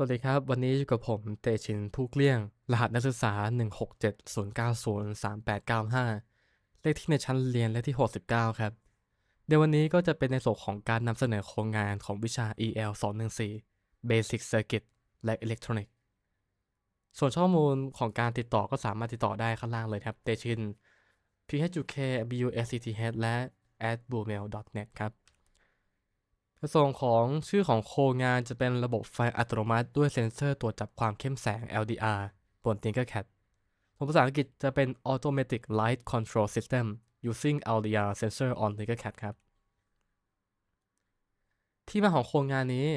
สวัสดีครับ วันนี้อยู่กับผมเตชินผู้เกลี้ยง รหัสนักศึกษา 1670903895 เลขที่ในชั้นเรียนเลขที่ 69 ครับ เดี๋ยววันนี้ก็จะเป็นในส่วนของการนำเสนอโครงงานของวิชา EL 214 Basic Circuit และ Electronic ส่วนข้อมูลของการติดต่อก็สามารถติดต่อได้ข้างล่างเลยครับเตชิน phuk buscth และ at bluemail.net ครับ ในส่วนของชื่อของโครงงานจะเป็นระบบไฟอัตโนมัติ ด้วยเซ็นเซอร์ตรวจจับความเข้มแสง LDR บน Tinkercad ผลภาษาอังกฤษจะเป็น Automatic Light Control System using LDR sensor on Tinkercad ครับ ที่มาของโครงงานนี้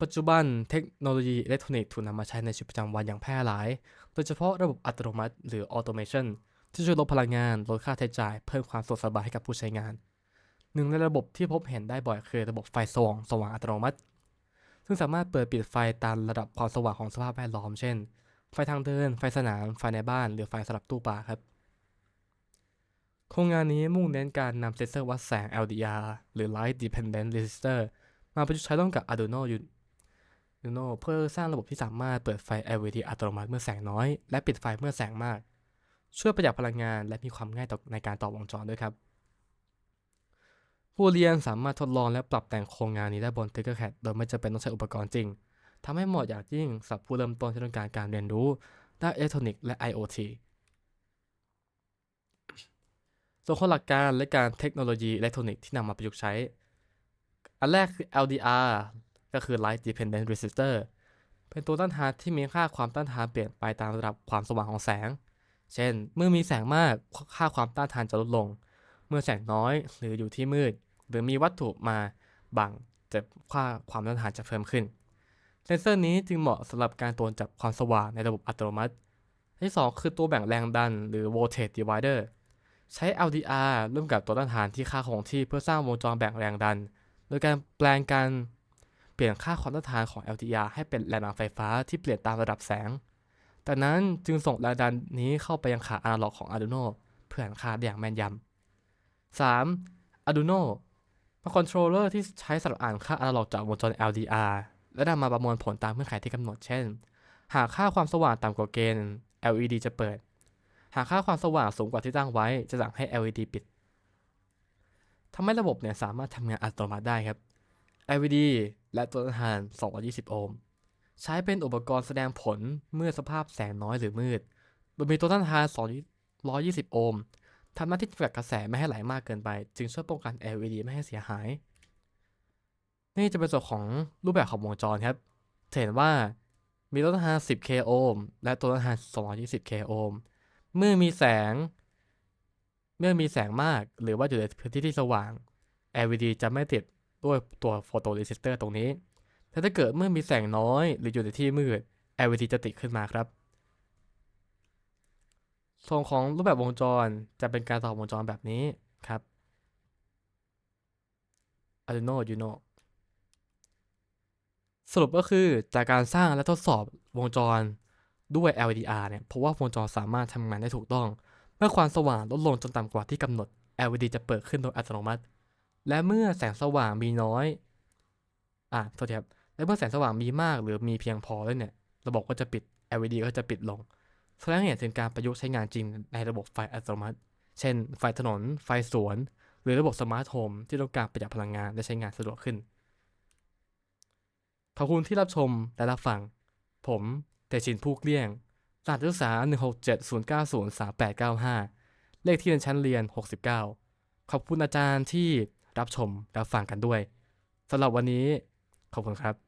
ปัจจุบันเทคโนโลยีอิเล็กทรอนิกส์ถูกนำมาใช้ในชีวิตประจำวันอย่างแพร่หลาย โดยเฉพาะระบบอัตโนมัติหรือ Automation ที่ช่วยลดพลังงาน ลดค่าใช้จ่าย เพิ่มความสะดวกสบายให้กับผู้ใช้งาน หนึ่งในระบบที่พบเห็นได้บ่อยคือระบบไฟสว่างสว่างอัตโนมัติ ซึ่งสามารถเปิดปิดไฟตามระดับความสว่างของสภาพแวดล้อม เช่น ไฟทางเดิน ไฟสนาม ไฟในบ้าน หรือไฟสำหรับตู้ปลาครับ โครงงานนี้มุ่งเน้นการนำเซนเซอร์วัดแสง LDR หรือ Light Dependent Resistor มาประยุกต์ใช้ร่วมกับ Arduino Uno เพื่อสร้างระบบที่สามารถเปิดไฟ LED อัตโนมัติเมื่อแสงน้อย และปิดไฟเมื่อแสงมาก ช่วยประหยัดพลังงานและมีความง่ายต่อในการต่อวงจรด้วยครับ ผู้เรียนสามารถทดลองและปรับแต่งโครงงานนี้ได้บน Tinkercad โดยไม่จำเป็นต้องใช้อุปกรณ์จริงทำให้เหมาะอย่างยิ่งสำหรับผู้เริ่มต้นที่ต้องการการเรียนรู้ด้านอิเล็กทรอนิกส์และ IoT ส่วนข้อหลักการและการเทคโนโลยีอิเล็กทรอนิกส์ที่นำมาประยุกต์ใช้ อันแรกคือ LDR ก็คือ Light Dependent Resistor เป็นตัวต้านทานที่มีค่าความต้านทานเปลี่ยนไปตามระดับความสว่างของแสง เช่น เมื่อมีแสงมากค่าความต้านทานจะลดลง เมื่อแสงน้อยหรืออยู่ที่มืด หรือมีวัตถุมาบังจะค่าความต้านทานจะเพิ่มขึ้น เซนเซอร์นี้จึงเหมาะสำหรับการตรวจจับความสว่างในระบบอัตโนมัติอันที่ 2 คือตัวแบ่งแรงดันหรือ voltage divider ใช้ LDR ร่วมกับตัวต้านทานที่ค่าคงที่เพื่อสร้างวงจรแบ่งแรงดัน โดยการแปลงการเปลี่ยนค่าความต้านทานของ LDR ให้เป็นแรงดันไฟฟ้าที่เปลี่ยนตามระดับแสง จากนั้นจึงส่งแรงดันนี้เข้าไปยังขาอะนาล็อกของ Arduino เพื่ออ่านค่าได้อย่างแม่นยำ 3. Arduino เป็นคอนโทรลเลอร์ที่ใช้สำหรับอ่านค่าอะนาล็อกจากวงจร LDR และนำมาประมวลผลตามเงื่อนไขที่กำหนด เช่น หากค่าความสว่างต่ำกว่าเกณฑ์ LED จะเปิด หากค่าความสว่างสูงกว่าที่ตั้งไว้จะสั่งให้ LED ปิดทำให้ระบบเนี่ยสามารถทำงานอัตโนมัติได้ครับ LED และตัวต้านทาน 220 โอห์ม ใช้เป็นอุปกรณ์แสดงผลเมื่อสภาพแสงน้อยหรือมืด โดยมีตัวต้านทาน 220 โอห์ม ทำหน้าที่กักกระแสไม่ให้ไหลมากเกินไป จึงช่วยป้องกัน LED ไม่ให้เสียหาย นี่จะเป็นส่วนของรูปแบบของวงจรครับจะเห็นว่ามีตัวต้านทาน 10k โอห์มและตัวต้านทาน 220k โอห์มเมื่อมีแสง เมื่อมีแสงมากหรือว่าอยู่ในพื้นที่ที่สว่าง LED จะไม่ติดด้วยตัวโฟโตเรสิสเตอร์ตรงนี้แต่ถ้าเกิดเมื่อมีแสงน้อย หรืออยู่ในที่มืด LED จะติดขึ้นมาครับ ส่วนของรูปแบบวงจรจะเป็นการต่อวงจรแบบนี้ครับ Arduino Uno สรุปก็คือจากการสร้างและทดสอบวงจรด้วย LDR เนี่ยเพราะว่าวงจรสามารถทำงานได้ถูกต้อง เมื่อความสว่างลดลงจนต่ำกว่าที่กำหนด LED จะเปิดขึ้นโดยอัตโนมัติ และเมื่อแสงสว่างมีน้อย อะโทษทีครับ และเมื่อแสงสว่างมีมากหรือมีเพียงพอแล้วเนี่ย ระบบก็จะปิด LED ก็จะปิดลง แสดงให้เห็นถึงการประยุกต์ใช้งานจริงในระบบไฟอัตโนมัติ เช่น ไฟถนน ไฟสวน หรือระบบสมาร์ทโฮมที่ต้องการประหยัดพลังงานและใช้งานสะดวกขึ้น ขอบคุณที่รับชมและรับฟัง ผมเตชินผู้เกลี้ยงรหัสนักศึกษา1670903895 เลขที่ในชั้นเรียน 69 ขอบคุณอาจารย์ที่รับชมรับฟังกันด้วยสำหรับวันนี้ขอบคุณครับ